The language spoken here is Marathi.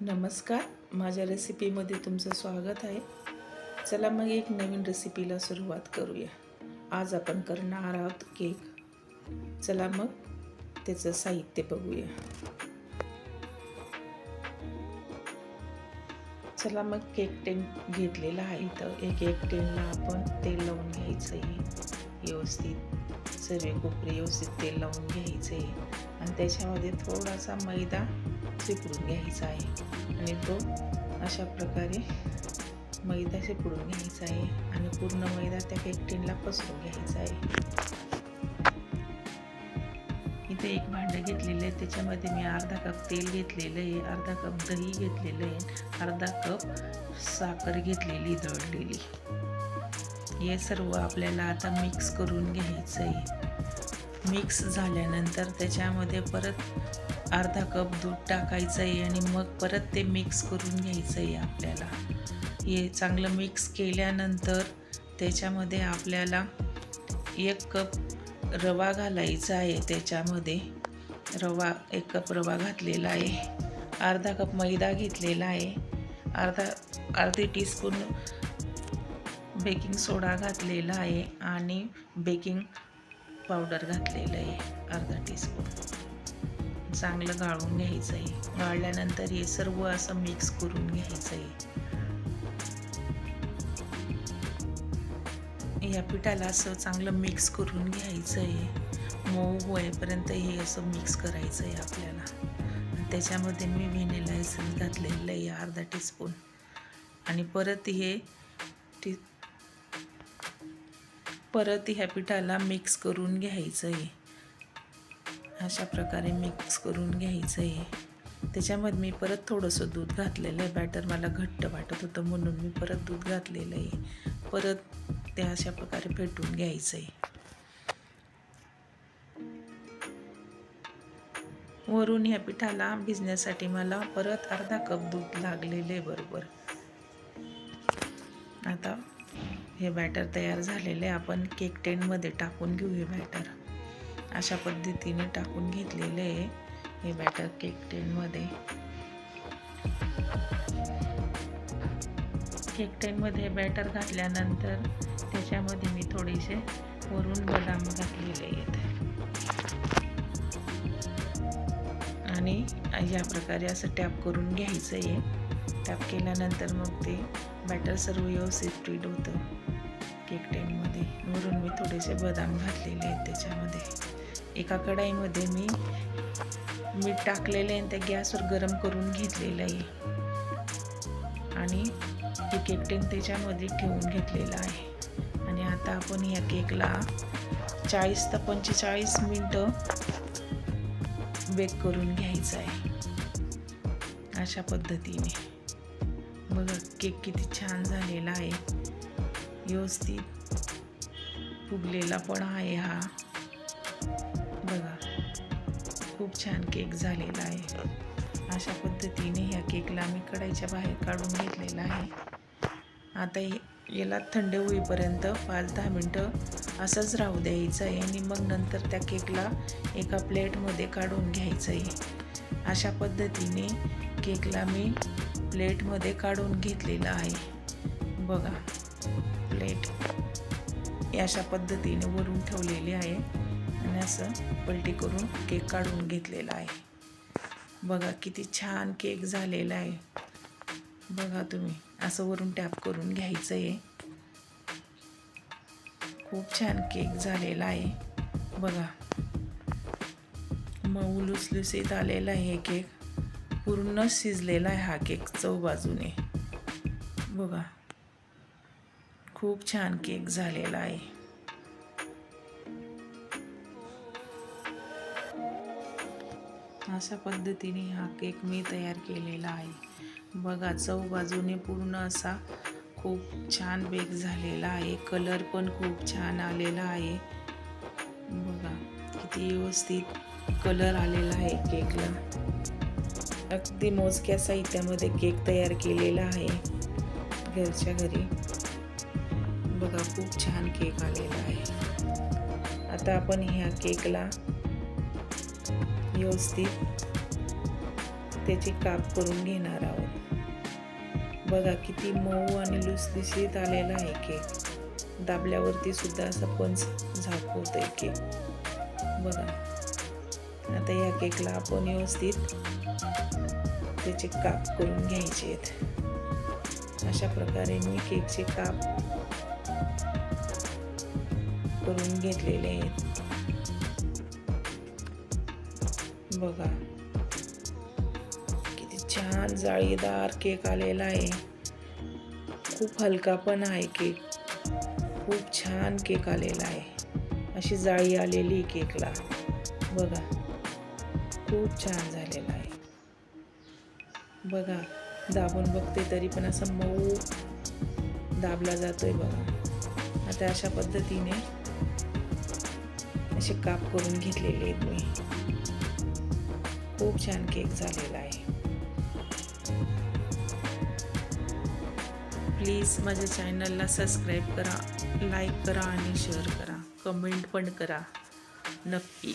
नमस्कार. माझ्या रेसिपीमध्ये तुमचं स्वागत आहे. चला मग एक नवीन रेसिपीला सुरुवात करूया. आज आपण करणार आहोत केक. चला मग त्याचं साहित्य बघूया. चला मग केक टेन घेतलेला आहे तर एक एक टेनला आपण तेल लावून घ्यायचं आहे व्यवस्थित सर्वे कोपरे व्यवस्थित तेल लावून घ्यायचं आहे आणि त्याच्यामध्ये थोडासा मैदा चिपडून घ्यायचा आहे. आणि तो अशा प्रकारे मैदा चिपडून घ्यायचा आहे. आणि पूर्ण मैदा त्या केक टिनला पसरून घ्यायचा आहे. इथे एक भांडं घेतलेलं आहे. त्याच्यामध्ये मी अर्धा कप तेल घेतलेलं आहे. अर्धा कप दही घेतलेलं आहे. अर्धा कप साखर घेतलेली दळलेली. हे सर्व आपल्याला आता मिक्स करून घ्यायचं आहे. मिक्स झाल्यानंतर त्याच्यामध्ये परत अर्धा कप दूध टाकायचं आहे आणि मग परत ते मिक्स करून घ्यायचं आहे आपल्याला. हे चांगलं मिक्स केल्यानंतर त्याच्यामध्ये आपल्याला एक कप रवा घालायचा आहे त्याच्यामध्ये. रवा एक कप रवा घातलेला आहे. अर्धा कप मैदा घेतलेला आहे. अर्धा अर्धी टीस्पून बेकिंग सोडा घातलेला आहे आणि बेकिंग पावडर घातलेलं आहे. अर्धा टीस्पून चांगलं गाळून घ्यायचं आहे गाळल्यानंतर हे सर्व असं मिक्स करून घ्यायचं आहे या पिठाला असं चांगलं मिक्स करून घ्यायचं आहे मऊ होईपर्यंत हे असं मिक्स करायचं आहे आपल्याला त्याच्यामध्ये मी व्हिनेला एसन्स घातलेलं आहे अर्धा टीस्पून आणि परत हे टी परत ह्या पिठाला मिक्स करून घ्यायचं आहे अशा प्रकारे मिक्स करून घ्यायचं आहे त्याच्यामध्ये मी परत थोडंसं दूध घातलेलं आहे बॅटर मला घट्ट वाटत होतं म्हणून मी परत दूध घातलेलं आहे परत ते अशा प्रकारे फेटून घ्यायचं आहे वरून ह्या पिठाला भिजण्यासाठी मला परत अर्धा कप दूध लागलेलं आहे बरोबर. आता हे बॅटर तयार झालेले आपण केक टेनमध्ये टाकून घेऊ हे बॅटर अशा पद्धतीने टाकून घेतलेले आहे हे बॅटर केक टेनमध्ये केक टेनमध्ये बॅटर घातल्यानंतर त्याच्यामध्ये मी थोडेसे वरून बदाम घातलेले आहेत. आणि या प्रकारे असं टॅप करून घ्यायचं आहे. टॅप केल्यानंतर मग ते बॅटर सर्व व्यवस्थित ट्रीट होतं. केक टेनमध्ये वरून मी थोडेसे बदाम घातलेले आहेत त्याच्यामध्ये. एका कढाईमध्ये मी मीठ टाकलेलं आहे आणि त्या गॅसवर गरम करून घेतलेलं आहे. आणि ते केक त्याच्यामध्ये ठेवून घेतलेलं आहे. आणि आता आपण या केकला चाळीस ते पंचेचाळीस मिनटं बेक करून घ्यायचं आहे. अशा पद्धतीने. बघा केक किती छान झालेला आहे. व्यवस्थित फुगलेला पण आहे हा. खूप छान केक झालेला आहे. अशा पद्धतीने ह्या केकला मी कढाईच्या बाहेर काढून घेतलेला आहे. आता याला थंड होईपर्यंत पाच दहा मिनटं असंच राहू द्यायचं आहे आणि मग नंतर त्या केकला एका प्लेटमध्ये काढून घ्यायचं आहे. अशा पद्धतीने केकला मी प्लेटमध्ये काढून घेतलेलं आहे. बघा प्लेट अशा पद्धतीने वरून ठेवलेली आहे. आणि असं पलटी करून केक काढून घेतलेला आहे. बघा किती छान केक झालेला आहे. बघा तुम्ही असं वरून टॅप करून घ्यायचं आहे. खूप छान केक झालेला आहे. बघा. मऊ लुसलुसीत आलेला आहे केक. पूर्ण शिजलेला आहे हा केक चव बाजूने बघा. खूप छान केक झालेला आहे. अशा पद्धतीने हा केक मी तयार केलेला आहे. बघा चौबाजूने पूर्ण असा खूप छान बेक झालेला आहे. कलर पण खूप छान आलेला आहे. बघा किती व्यवस्थित कलर आलेला आहे केकला अगदी मोजक्या साहित्यामध्ये केक तयार केलेला आहे घरच्या घरी. बघा खूप छान केक आलेला आहे. आता आपण ह्या केकला व्यवस्थित त्याचे काप करून घेणार आहोत. बघा किती मऊ आणि लुसलुसीत आलेला आहे केक. दाबल्यावरती सुद्धा असं पंच आहे केक. बघा. आता या केकला आपण व्यवस्थित त्याचे काप करून घ्यायचे आहेत. अशा प्रकारे मी केकचे काप करून घेतलेले आहेत. बघा. किती छान जाळीदार केक आलेला आहे. खूप हलका पण आहे केक. खूप छान केक आलेला आहे. अशी जाळी आलेली केकला. बघा. खूप छान झालेला आहे. बघा. दाबून बघते तरी पण असं मऊ दाबला जातोय बघा. आता अशा पद्धतीने असे काप करून घेतलेले आहेत मी. खूप छान केक झालेला आहे. प्लीज माझ्या चॅनलला सबस्क्राईब करा लाईक करा आणि शेअर करा. कमेंट पण करा. नक्की.